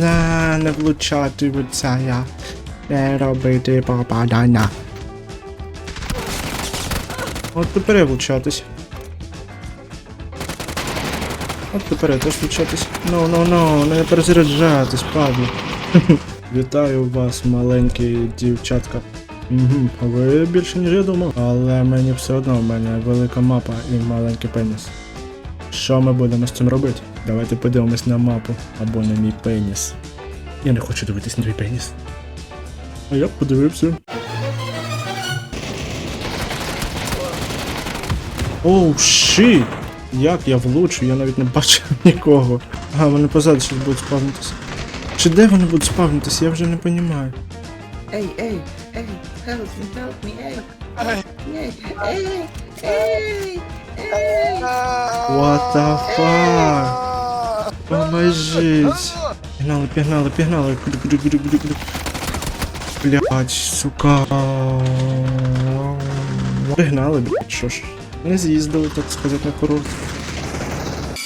Не, не влучати в це я. Не робити попадання. От тепер я влучатись. От тепер я теж влучатись. Ну, ну, ну, не перезаряджатись, Павло. Вітаю вас, маленькі дівчатка. Угу, ви більше ніж я думав, але мені все одно в мене велика мапа і маленький пеніс. Що ми будемо з цим робити? Давайте подивимось на мапу або на мій пеніс. Я не хочу дивитись на твій пеніс. А я подивився. Оу, шит! Як я влучу, я навіть не бачив нікого. Ага, вони позаду щось будуть спавнитися. Чи де вони будуть спавнитися, я вже не розумію. Hey, hey, hey, help me, help me. Hey, hey, hey, hey. What the fuck? Поможіть! Пігнали, пігнали, пігнали. Блять, сука. Пігнали, блять, що ж. Не з'їздили, так сказати, на курорт.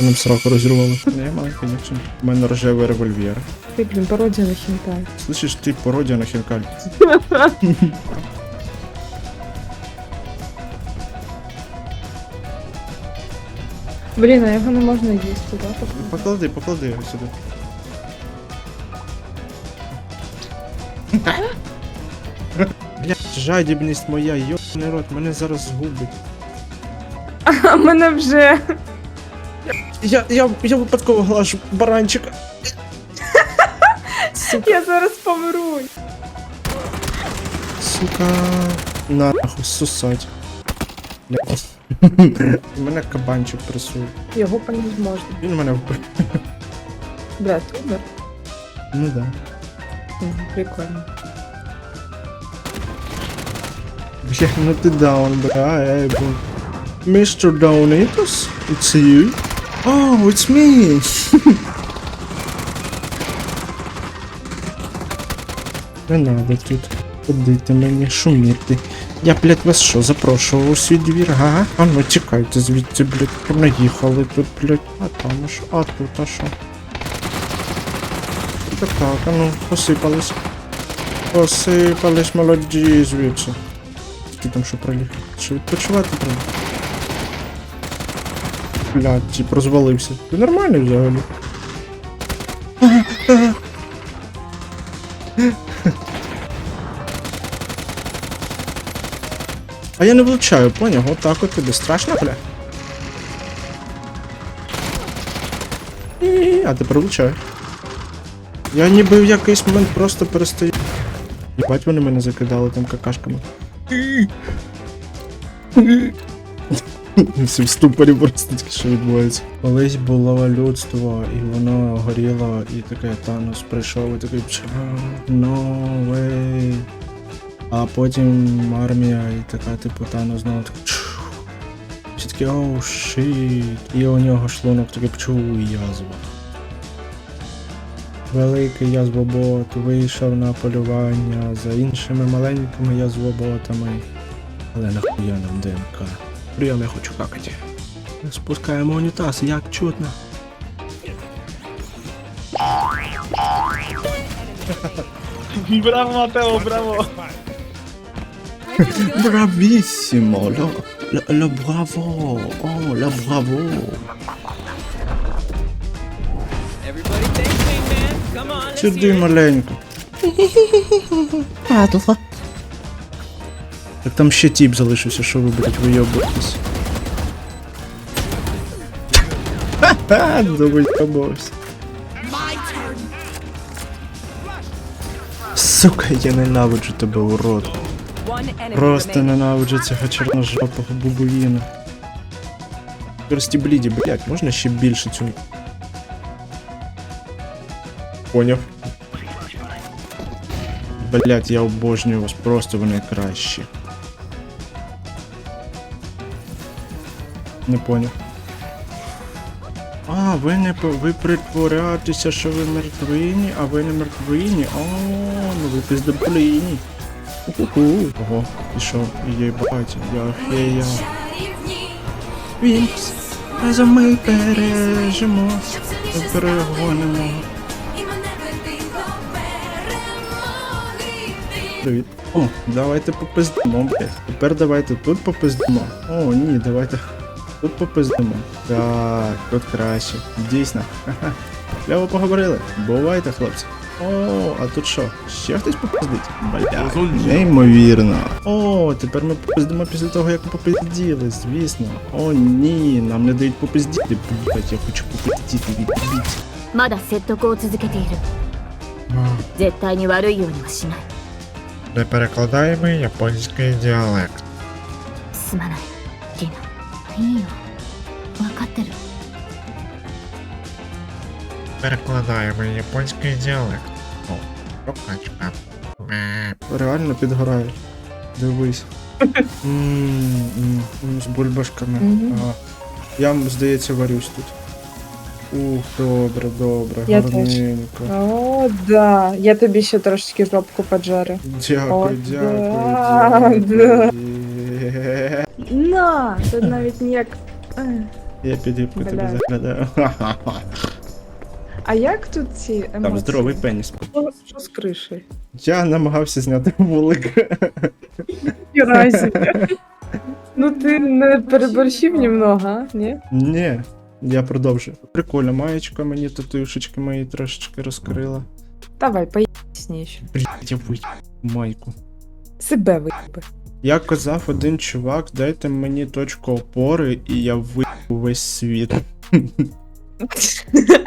Вони б сраку розірвали. Не, маленький нічого. У мене рожевий револьвер. Ты, блин, пародия на хентай. Слышиш, ти пародія на хінкаль. Блін, а його не можна їсти, да? так? Поклади, поклади його сюди. Блять, жадібність моя, йобаний рот, мене зараз згубить. А мене вже. Я, я, я випадково глажу баранчика. Сука, Я зараз помру. сука. Нахуй, сусать. Блядь. Мене кабанчик пресує. Його понять можна. Він мене вбив. Бля, тубер? Ну да. Мгм, Прикольно. Бля, ну ти даун, бля, ей, бо. Mr. Downitus, it's you? Oh, it's me! Не надо тут ходити мені шуміти. Я, блядь, вас що, запрошував у свій двір, га? А ну тікайте звідси, блядь, наїхали тут, блядь. А там що? А тут, а що? Так, так, а ну, посипались. Посипались молоді звідси. Ти там що проліг? Що відпочивати треба? Блядь, тип розвалився. Ти нормальний взагалі. А я не влучаю, поняв? Отак от тобі страшно, бля. А тепер влучаю. Я ніби в якийсь момент просто перестаю. Єбать вони мене закидали там какашками. Всі в ступорі просто тільки що відбувається. Колись було людство, і воно горіло, і таке Танос прийшов і такий «Ча, no way. А потім армія і така, типу, Танос знову так Всі такі оу шит. І у нього шлунок такий пчу і язва. Великий язвобот вийшов на полювання за іншими маленькими язвоботами. Але нахуя нам ДМК. Прийом я хочу какати. Спускаємо унітаз, як чутно. Браво, Матео, браво! Ло браво! Everybody thank Wingman. Come on. let's Сюди маленько. Падла. Так там ще тіп залишився, що ви, блять, вийобуєтесь. Ха-ха, думаю, побався. Сука, я ненавиджу тебе, урод. Просто ненавиджу цього чорножопого бубуїна. Бліді, блять, можна ще більше цю. Поняв. Блять, я обожнюю вас, просто ви найкращі. Не поняв. А, ви не ви притворяєтеся, що ви мертвині, а ви не мертвині. О, ну ви пиздоблині. Ого, пішов і єбать, я хея. Вінкс, разом ми пережимо, перегонимо. Привіт. О, давайте попиздимо, блядь. Тепер давайте тут попиздимо. О, ні, давайте тут попиздимо. Так, тут краще. Дійсно. Ха-ха. Ляво поговорили. Бувайте, хлопці. О, а тут що? Ще хтось попиздить? Бля, неймовірно. О, тепер ми попиздимо після того, як ми попизділи, звісно. О, ні, нам не дають попиздіти, блять, я хочу попиздіти, відбіть. Мада сеттоку о цузукете іру. Ні вару йоу ні японський діалект. Суманай, Ріна. Ні, йо перекладаємо японський діалект. О, прокачка. Реально підгорає. Дивись. Ну, з бульбашками. Я, здається, варюсь тут. Ух, добре, добре, я гарненько. Теж. О, да. Я тобі ще трошечки жопку поджарю. Дякую, О, дякую, да, дякую. Да. На, тут навіть ніяк. Я підіпку тебе заглядаю. А як тут ці емоції? Там здоровий пеніс. Що, що з кришею? Я намагався зняти вулик. Ну ти не переборщив немного, а? Ні? Ні, я продовжую. Прикольно, маєчка мені татуюшечки мої трошечки розкрила. Давай, поясніш. Блять, я вий майку. Себе виїби. Як казав один чувак, дайте мені точку опори, і я вийду весь світ.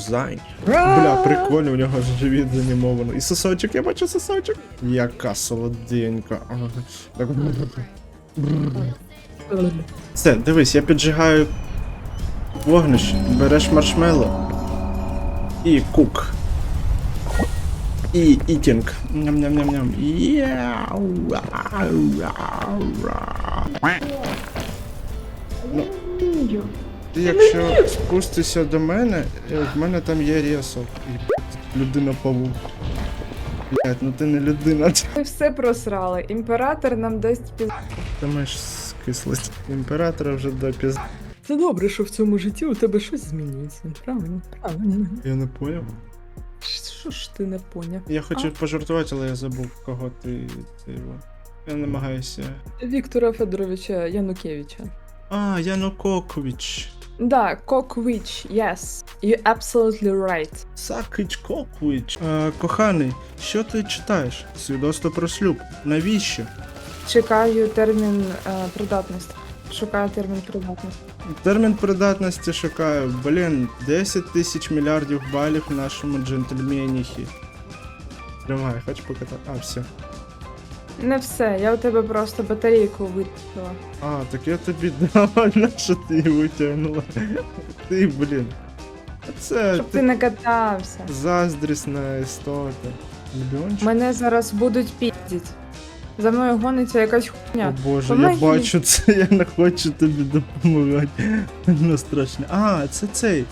Зай. Бля, прикольно, у нього ж живіт занімовано. І сосочок, я бачу сосочок. Яка солоденька. Так. Все, дивись, я піджигаю вогнище, береш маршмеллоу і кук. І ітінг. Ням-ням-ням-ням. Ну, ти якщо спустишся до мене, е, в мене там є ресо. Людина павук. Блять, ну ти не людина, Ми все просрали. Імператор нам дасть піз... Ти маєш скислость. Імператора вже до піз... Це добре, що в цьому житті у тебе щось змінюється. Правильно, правильно. Я не поняв. Що ж ти не поняв? Я хочу пожартувати, але я забув, кого ти. ти його. Я намагаюся. Віктора Федоровича Янукевича. А, Янукович. Да, Коквич, yes. You absolutely right. Сакич Кокович. Е, коханий, що ти читаєш? Свідоцтво про шлюб. Навіщо? Чекаю термін е, придатності. Шукаю термін придатності. Термін придатності шукаю. Блін, 10 тисяч мільярдів балів нашому джентльменіхі. Тримай, хоч покатати. А, все. Не все, я у тебе просто батарейку витягла. А, так я тобі дав, на що ти її витягнула. Ти, блін. Це Щоб ти ти не катався. заздрісна істота. Мільйончик? Мене зараз будуть піздіть. За мною гониться якась хуйня. О боже, я бачу це, я не хочу тобі допомагати. Воно страшне. А, це цей.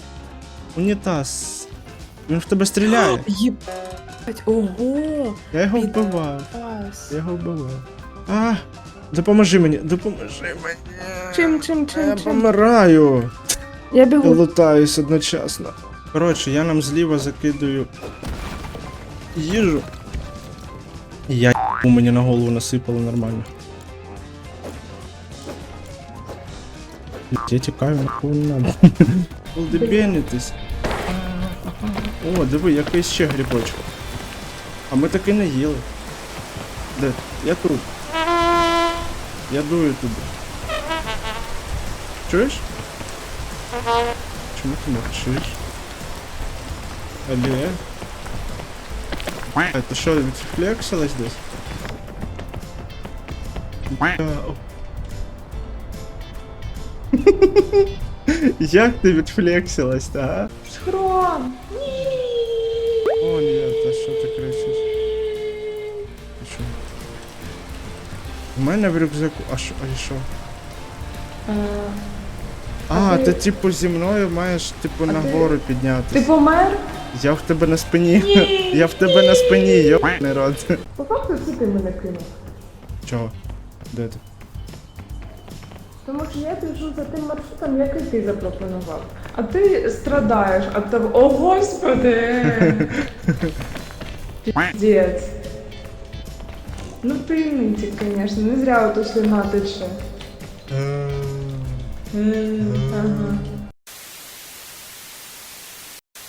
Унітаз. Він в тебе стріляє. Ого! Я його вбивав. Я його вбивав. А, допоможи мені, допоможи мені. Чим, чим, чим, Я чим? помираю. Я Я бігу. лутаюсь одночасно. Коротше, я нам зліва закидую їжу. І я у мені на голову насипало нормально. Я тікаю, нахуй не надо. Олдебенитись. О, диви, якийсь ще грибочок. А ми таки не їли. Де? Я тут. Я дую туди. Чуєш? Чому ти мовчиш? Алле? А ти що, відфлексилась десь? Бля, о. Як ти відфлексилась, та? а? Схрон! У мене в рюкзаку. А що? А що? А, ти- ти типу зі мною маєш типу А ти- нагору піднятися. Ти помер? Я в тебе на спині. Я в тебе на спині, йобаний рот. По факту це ти мене кинув. Чого? Де ти? Тому що я біжу за тим маршрутом, який ти запропонував. А ти страдаєш, а того. О, господи! Пиздец. Ну таємниці, звісно, конечно, не зря вот слюна тече. Ага.